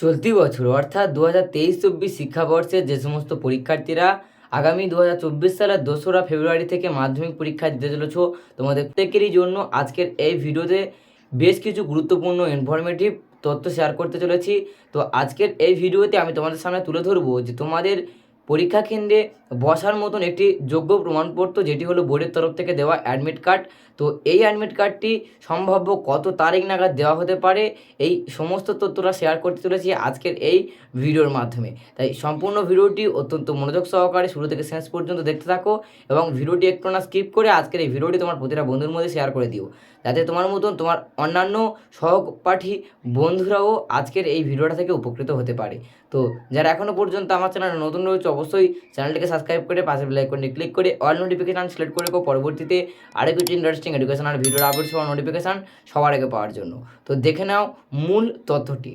চলতি বছর, অর্থাৎ দু হাজার তেইশ চব্বিশ শিক্ষাবর্ষে যে সমস্ত পরীক্ষার্থীরা আগামী দু হাজার চব্বিশ সালের দোসরা ফেব্রুয়ারি থেকে মাধ্যমিক পরীক্ষা দিতে চলেছ, তোমাদের প্রত্যেকেরই জন্য আজকের এই ভিডিওতে বেশ কিছু গুরুত্বপূর্ণ ইনফরমেটিভ তথ্য শেয়ার করতে চলেছি। তো আজকের এই ভিডিওতে আমি তোমাদের সামনে তুলে ধরবো যে তোমাদের পরীক্ষা কেন্দ্রে বসার মতন একটি যোগ্য প্রমাণপত্র, যেটি হলো বোর্ডের তরফ থেকে দেওয়া অ্যাডমিট কার্ড তো এই অ্যাডমিট কার্ডটি সম্ভাব্য কত তারিখ নাগাদ দেওয়া হতে পারে, এই সমস্ত তথ্যটা শেয়ার করতে চলেছি আজকের এই ভিডিওর মাধ্যমে। তাই সম্পূর্ণ ভিডিওটি অত্যন্ত মনোযোগ সহকারে শুরু থেকে শেষ পর্যন্ত দেখতে থাকো এবং ভিডিওটি একটু না স্কিপ করে আজকের এই ভিডিওটি তোমার প্রতিটা বন্ধুর মধ্যে শেয়ার করে দিও। যাতে তোমার মতন তোমার অন্যান্য সহপাঠী বন্ধুরাও আজকের এই ভিডিওটা থেকে উপকৃত হতে পারে। তো যারা এখনও পর্যন্ত আমার চ্যানেলে নতুন রয়েছে অবশ্যই চ্যানেলটিকে সাবস্ক্রাইব করে পাশে বেলাইকনটি ক্লিক করে অল নোটিফিকেশান সিলেক্ট করে পরবর্তীতে আরও কিছু ইন্টারেস্টিং এডুকেশনাল ভিডিওর আপলোড সবার নোটিফিকেশান সবার আগে পাওয়ার জন্য। তো দেখে নাও মূল তথ্যটি।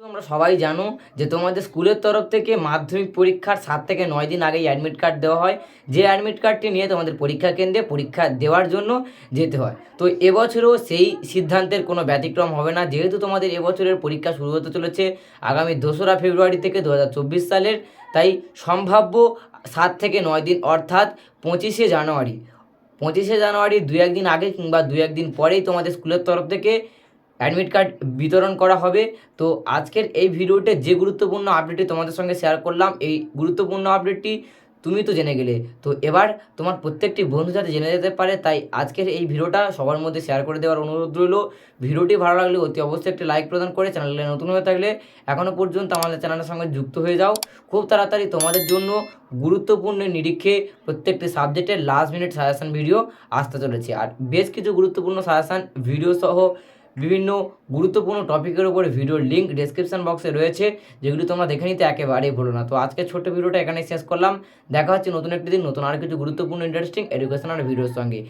তোমরা সবাই জানো যে তোমাদের স্কুলের তরফ থেকে মাধ্যমিক পরীক্ষার সাত থেকে নয় দিন আগেই অ্যাডমিট কার্ড দেওয়া হয়। যে অ্যাডমিট কার্ডটি নিয়ে তোমাদের পরীক্ষা কেন্দ্রে পরীক্ষা দেওয়ার জন্য যেতে হয়। তো এবছরও সেই সিদ্ধান্তের কোনো ব্যতিক্রম হবে না। যেহেতু তোমাদের এবছরের পরীক্ষা শুরু হতে চলেছে আগামী দোসরা ফেব্রুয়ারি থেকে দু হাজার চব্বিশ সালের, তাই সম্ভাব্য সাত থেকে নয় দিন, অর্থাৎ পঁচিশে জানুয়ারি পঁচিশে জানুয়ারি দু একদিন আগে কিংবা দু একদিন পরেই তোমাদের স্কুলের তরফ থেকে অ্যাডমিট কার্ড বিতরণ করা হবে। তো আজকের এই ভিডিওতে যে গুরুত্বপূর্ণ আপডেটটি তোমাদের সঙ্গে শেয়ার করলাম, এই গুরুত্বপূর্ণ আপডেটটি তুমি তো জেনে গেলে। তো এবার তোমার প্রত্যেকটি বন্ধু যাতে জেনে যেতে পারে, তাই আজকের এই ভিডিওটা সবার মধ্যে শেয়ার করে দেওয়ার অনুরোধ রইল। ভিডিওটি ভালো লাগলে অতি অবশ্যই একটি লাইক প্রদান করে চ্যানেলে নতুন হয়ে থাকলে এখনও পর্যন্ত আমাদের চ্যানেলের সঙ্গে যুক্ত হয়ে যাও। খুব তাড়াতাড়ি তোমাদের জন্য গুরুত্বপূর্ণ নিরীক্ষে প্রত্যেকটি সাবজেক্টের লাস্ট মিনিট সাজেশান ভিডিও আসতে চলেছে। আর বেশ কিছু গুরুত্বপূর্ণ সাজেশান ভিডিও সহ বিভিন্ন গুরুত্বপূর্ণ টপিকের উপরে ভিডিওর লিঙ্ক ডিসক্রিপশান বক্সে রয়েছে, যেগুলি তোমরা দেখে নিতে একেবারেই ভুলো না। তো আজকে ছোট্ট ভিডিওটা এখানে শেষ করলাম। দেখা হচ্ছে নতুন একটি দিন, নতুন আর কিছু গুরুত্বপূর্ণ ইন্টারেস্টিং এডুকেশনাল ভিডিওর সঙ্গে।